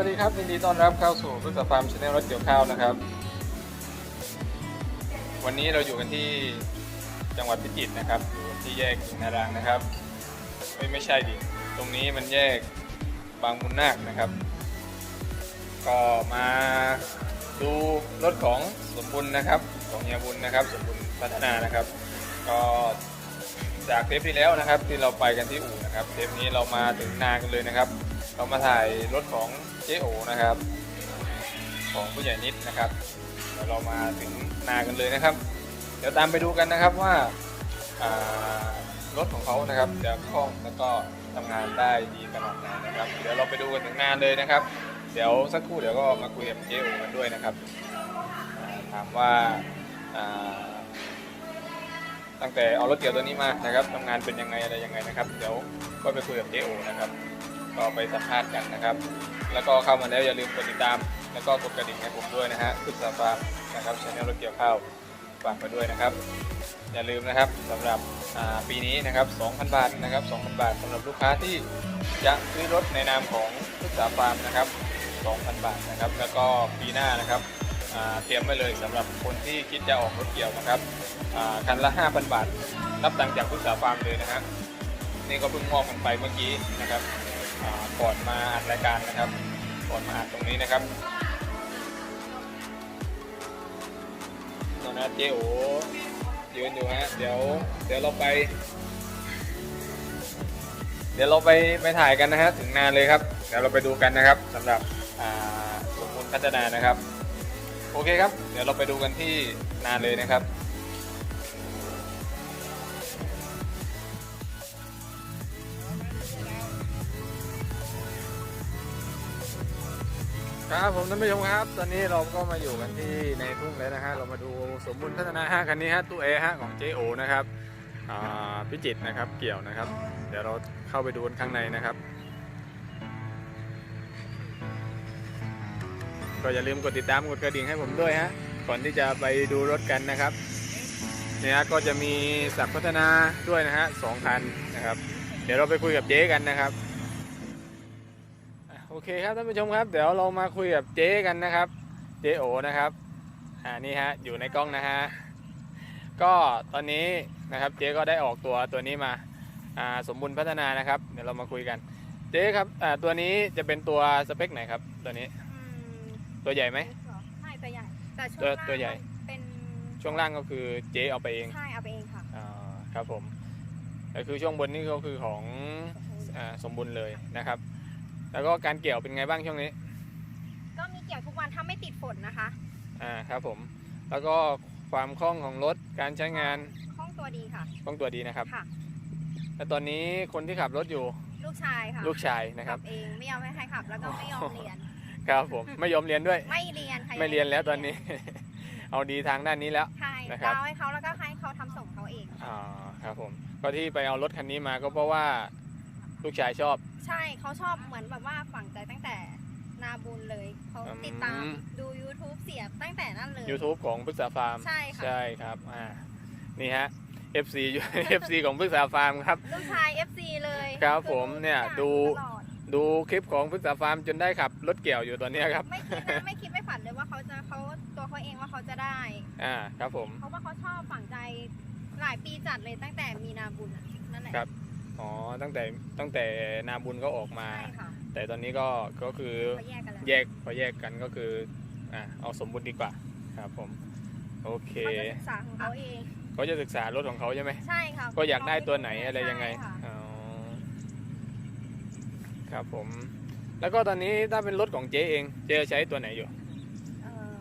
สวัสดีครับยินดีต้อนรับเข้าสู่พุทธฟาร์มชาแนลรถเกี่ยวข้าวนะครับ วันนี้เราอยู่กันที่จังหวัดพิจิตรนะครับอยู่ที่แยกนารางนะครับไม่ไม่ใช่ดิตรงนี้มันแยกบางมุนนาคนะครับ ก็มาดูรถของสมบุญนะครับของเฮียบุญนะครับ สมบุญพัฒนานะครับ ก็จากเทปที่แล้วนะครับที่เราไปกันที่อู่นะครับเทปนี้เรามาถึงนากันเลยนะครับ เรามาถ่ายรถของ เจ๊โอนะครับ ของผู้ใหญ่นิดนะครับเดี๋ยวเรามาถึงนากันเลยนะครับ เดี๋ยวตามไปดูกันนะครับว่ารถของเขานะครับจะคล่องแล้วก็ทำงานได้ดีขนาดไหนนะครับ เดี๋ยวเราไปดูกันถึงนาเลยนะครับ เดี๋ยวสักครู่เดี๋ยวก็มาคุยกับเจ๊โอกันด้วยนะครับถามว่าอ่าตั้งแต่เอารถเกี่ยวตัวนี้มานะครับทำงานเป็นยังไงอะไรยังไงนะครับ เดี๋ยวก็ไปคุยกับเจ๊โอนะครับ ก็ไปสัมภาษณ์กันนะครับ แล้วก็เข้ามาแล้วอย่าลืมกดติดตาม แล้วก็กดกระดิ่งให้ผมด้วยนะฮะขึ้นสาฟาร์มนะครับช anel รถเกี่ยวข้าวฝากไปด้วยนะครับ อย่าลืมนะครับสำหรับปีนี้นะครับ 2,000 บาทนะครับ 2,000 บาทสำหรับลูกค้าที่จะซื้อรถในนามของพุทธาฟาร์มนะครับ 2,000 บาทนะครับ แล้วก็ปีหน้านะครับเตรียมไว้เลยสำหรับคนที่คิดจะออกรถเกี่ยวนะครับคันละ 5,000 บาท รับตังจากพุทธาฟาร์มเลยนะฮะนี่ก็เพิ่งมอบกันไปเมื่อกี้นะครับ ก่อนมาอัดรายการนะครับ ก่อนมาอัดตรงนี้นะครับตอนนั้เจ๊โอยืนอยู่ฮะเดี๋ยว เดี๋ยวเราไป เดี๋ยวเราไปไปถ่ายกันนะฮะถึงนานเลยครับเดี๋ยวเราไปดูกันนะครับสำหรับสมบูรณ์พัฒนานะครับ โอเคครับ เดี๋ยวเราไปดูกันที่นานเลยนะครับ ครับผมท่านผู้ชมครับ ตอนนี้เราก็มาอยู่กันที่ในทุ่งแล้วนะฮะเรามาดูสมบูรณ์พัฒนาฮะคันนี้ฮะตู้เอฮะของ JO นะครับอ่าพิจิตนะครับเกี่ยวนะครับ เดี๋ยวเราเข้าไปดูข้างในนะครับ ก็อย่าลืมกดติดตามกดกระดิ่งให้ผมด้วยฮะก่อนที่จะไปดูรถกันนะครับเนี่ยฮะก็จะมีศักพัฒนาด้วยนะฮะสองคันนะครับ เดี๋ยวเราไปคุยกับเจ๊กันนะครับ อเคครับท่านผู้ชมครับ เดี๋ยวเรามาคุยกับเจ๊กันนะครับ เจ๊โอนะครับอ่านี่ฮะอยู่ในกล้องนะฮะก็ตอนนี้นะครับเจ๊ก็ได้ออกตัวตัวนี้มาอ่าสมบูรณ์พัฒนานะครับ เดี๋ยวเรามาคุยกันเจ๊ครับอ่าตัวนี้จะเป็นตัวสเปคไหนครับ ตัวนี้อืมตัวใหญ่ไหม ใช่ตัวใหญ่แต่ช่วงตัวล่างตัวใหญ่เป็นช่วงล่างก็คือเจ๊เอาไปเองใช่เอาไปเองค่ะอ่าครับผมก็คือช่วงบนนี่ก็คือของ อ่าสมบูรณ์เลยนะครับ แล้วก็การเกี่ยวเป็นไงบ้างช่วงนี้ ก็มีเกี่ยวทุกวันถ้าไม่ติดฝนนะคะ อ่าครับผม แล้วก็ความคล่องของรถการใช้งานห้องตัวดีค่ะคล่องตัวดีนะครับค่ะและตอนนี้คนที่ขับรถอยู่ ลูกชายค่ะลูกชายนะครับขัเองไม่ยอมให้ใครขับ แล้วก็ไม่ยอมเรียน ครับผมไม่ยอมเรียนด้วย ไม่เรียนใครไม่เรียนแล้วตอนนี้ เอาดีทางด้านนี้แล้วใช่นะครับดาวให้เขาแล้วก็ให้เขาทำส่งเขาเองอ่าครับผมก็ที่ไปเอารถคันนี้มาก็เพราะว่า ลูกชายชอบ ใช่เขาชอบเหมือนแบบว่าฝังใจตั้งแต่นาบุญเลยเขาอืม ติดตามดู YouTube เสียบตั้งแต่นั่นเลย YouTube ของพึกษาฟาร์มใช่ค่ะใช่ครับอ่านี่ฮะ FC อยู่ FC ของพึกษาฟาร์มครับ ลูกชาย FC เลยครับผมเนี่ยคือดู ตลอดดูคลิปของพึกษาฟาร์มจนได้ขับรถเกี่ยวอยู่ตอนเนี้ยครับไม่คิดนะไม่คิดไม่ฝันเลยว่าเขาจะเขาตัวเขาเองว่าเขาจะได้ อ่าครับผม เพราะว่าเขาชอบฝังใจหลายปีจัดเลยตั้งแต่มีนาบุญอะนั่นแหละครับ อ๋อตั้งแต่ตั้งแต่นาบุญก็ออกมา ใช่ค่ะแต่ตอนนี้ก็ก็คือเขาแยกกันแล้วแยกพอแยกกันก็คืออะเอาสมบูรณ์ดีกว่าครับผมโอเคเขาจะศึกษาของเขาเอง เขาจะศึกษารถของเขาใช่ไหมใช่ค่ะก็อยากได้ตัวไหนอะไรยังไงใช่ค่ะอ๋อครับผม แล้วก็ตอนนี้ถ้าเป็นรถของเจ๊เองเจ๊ใช้ตัวไหนอยู่เออ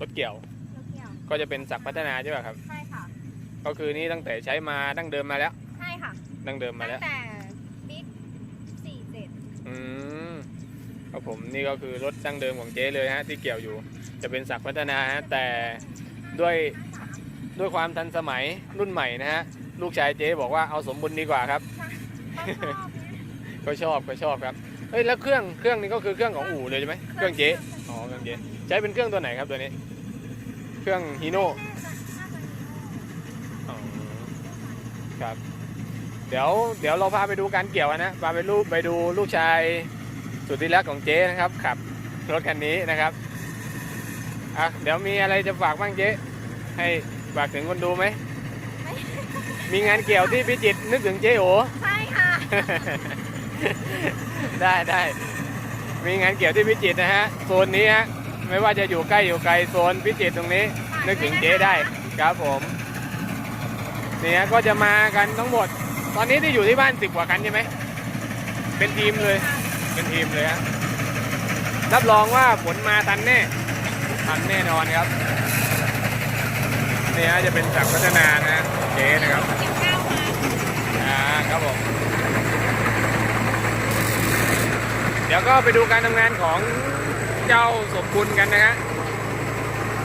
รถเกี่ยวลูกเกี่ยวก็จะเป็นศักดิ์พัฒนาใช่ป่ะครับ ใช่ค่ะก็คือนี่ตั้งแต่ใช้มาดั้งเดิมมาแล้วใช่ค่ะ ดั้งเดิมมาตั้แล้วงแต่บิ๊กสี่เจ็ดอืมครับผมนี่ก็คือรถดั้งเดิมของเจ๊เลยฮะที่เกี่ยวอยู่ จะเป็นศักดิ์พัฒนาฮะแต่ด้วยด้วยความทันสมัยรุ่นใหม่นะฮะลูกชายเจ๊บอกว่าเอาสมบูรณ์ดีกว่าครับ เขาชอบก็ชอบก็ชอบครับเฮ้ยแล้วเครื่องเครื่องนี้ก็คือเครื่องของอู่เลยใช่ไหมเครื่องเจ๊อ๋อเครื่องเจ๊ใช้เป็นเครื่องตัวไหนครับตัวนี้ เครื่องฮีโน่อ๋อครับ เดี๋ยวเดี๋ยวเราพาไปดูการเกี่ยวนะพาไปลูกไปดูลูกชายสุดที่รักของเจ๊นะครับขับรถคันนี้นะครับอะเดี๋ยวมีอะไรจะฝากบ้างเจ๊ให้ฝากถึงคนดูไหมมีงานเกี่ยวที่พิจิตรนึกถึงเจ๊โอใช่ค่ะ ได้ได้มีงานเกี่ยวที่พิจิตรนะฮะโซนนี้ฮะไม่ว่าจะอยู่ใกล้อยู่ไกลโซนพิจิตรตรงนี้นึกถึงเจ๊ได้ครับผมนี่ฮะก็จะมากันทั้งหมด ตอนนี้ที่อยู่ที่บ้านสิบกว่าคันใช่ไหม เป็นทีมเลย เป็นทีมเลยฮะรับรองว่าผลมาตันแน่ ตันแน่นอนครับ นี่ฮะจะเป็นศักพัฒนานะเจ๊นะครับเก็บข้ามาอ่าครับผม เดี๋ยวก็ไปดูการทำงานของเจ้าสมคุณกันนะฮะ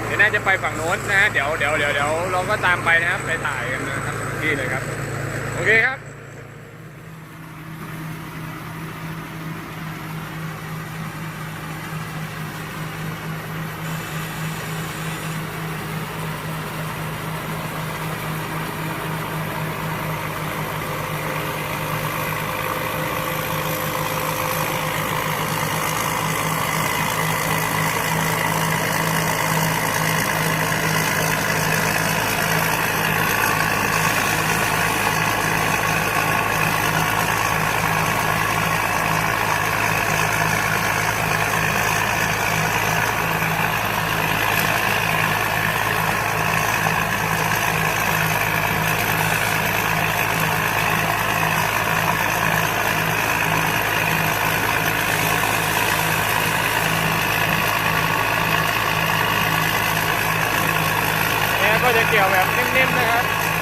เดี๋ยวน่าจะไปฝั่งโน้นนะฮะเดี๋ยวเดี๋ยวเดี๋ยวเดี๋ยวเราก็ตามไปนะครับไปถ่ายกันนะครับที่เลยครับ โอเคครับ นิ่มๆนะครับ